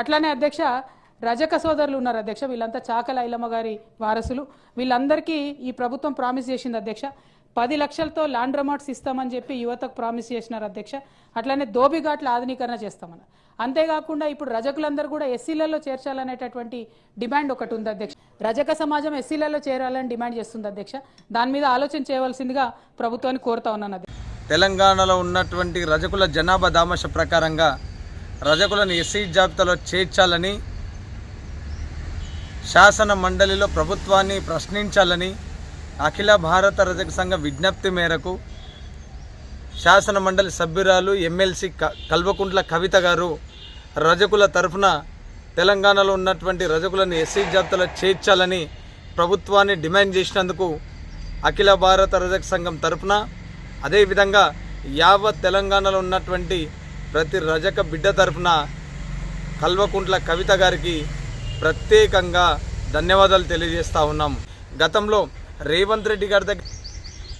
అట్లానే అధ్యక్ష రజక సోదరులు ఉన్నారు అధ్యక్ష వీళ్ళంతా చాకల ఐలమ్మ గారి వారసులు. వీళ్ళందరికీ ఈ ప్రభుత్వం ప్రామిస్ చేసింది అధ్యక్ష. పది లక్షలతో ల్యాండ్ ఇస్తామని చెప్పి యువతకు ప్రామిస్ చేసినారు అధ్యక్ష. అట్లానే దోబిఘాట్ల ఆధునీకరణ చేస్తామని అంతేకాకుండా ఇప్పుడు రజకులందరూ కూడా ఎస్సీలలో చేర్చాలనేటటువంటి డిమాండ్ ఒకటి ఉంది అధ్యక్ష. రజక సమాజం ఎస్సీలలో చేరాలని డిమాండ్ చేస్తుంది అధ్యక్ష. దాని మీద ఆలోచన చేయవలసిందిగా ప్రభుత్వాన్ని కోరుతా ఉన్నాను అధ్యక్ష. తెలంగాణలో ఉన్నటువంటి రజకుల జనాభా దామశ ప్రకారంగా రజకులను ఎస్సీ జాబితాలో చేర్చాలని శాసన మండలిలో ప్రభుత్వాన్ని ప్రశ్నించాలని అఖిల భారత రజక సంఘ విజ్ఞప్తి మేరకు శాసన మండలి సభ్యురాలు ఎమ్మెల్సీ కల్వకుంట్ల కవిత గారు రజకుల తరఫున తెలంగాణలో ఉన్నటువంటి రజకులను ఎస్సీ జాబితాలో చేర్చాలని ప్రభుత్వాన్ని డిమాండ్ చేసినందుకు అఖిల భారత రజక సంఘం తరఫున అదేవిధంగా యావత్ తెలంగాణలో ఉన్నటువంటి ప్రతి రజక బిడ్డ తరఫున కల్వకుంట్ల కవిత గారికి ప్రత్యేకంగా ధన్యవాదాలు తెలియజేస్తా ఉన్నాం. గతంలో రేవంత్ రెడ్డి గారి దగ్గర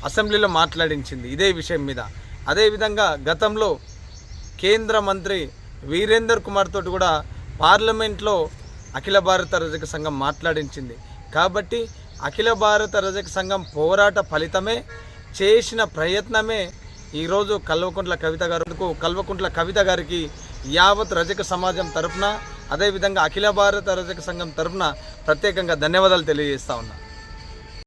అసెంబ్లీలో మాట్లాడించింది ఇదే విషయం మీద. అదేవిధంగా గతంలో కేంద్ర మంత్రి వీరేందర్ కుమార్ తోటి కూడా పార్లమెంట్లో అఖిల భారత రజక సంఘం మాట్లాడించింది. కాబట్టి అఖిల భారత రజక సంఘం పోరాట ఫలితమే చేసిన ప్రయత్నమే ఈరోజు కల్వకుంట్ల కవిత గారు కల్వకుంట్ల కవిత గారికి యావత్ రజక సమాజం తరపున అదేవిధంగా అఖిల భారత రజక సంఘం తరఫున ప్రత్యేకంగా ధన్యవాదాలు తెలియజేస్తా ఉన్నా.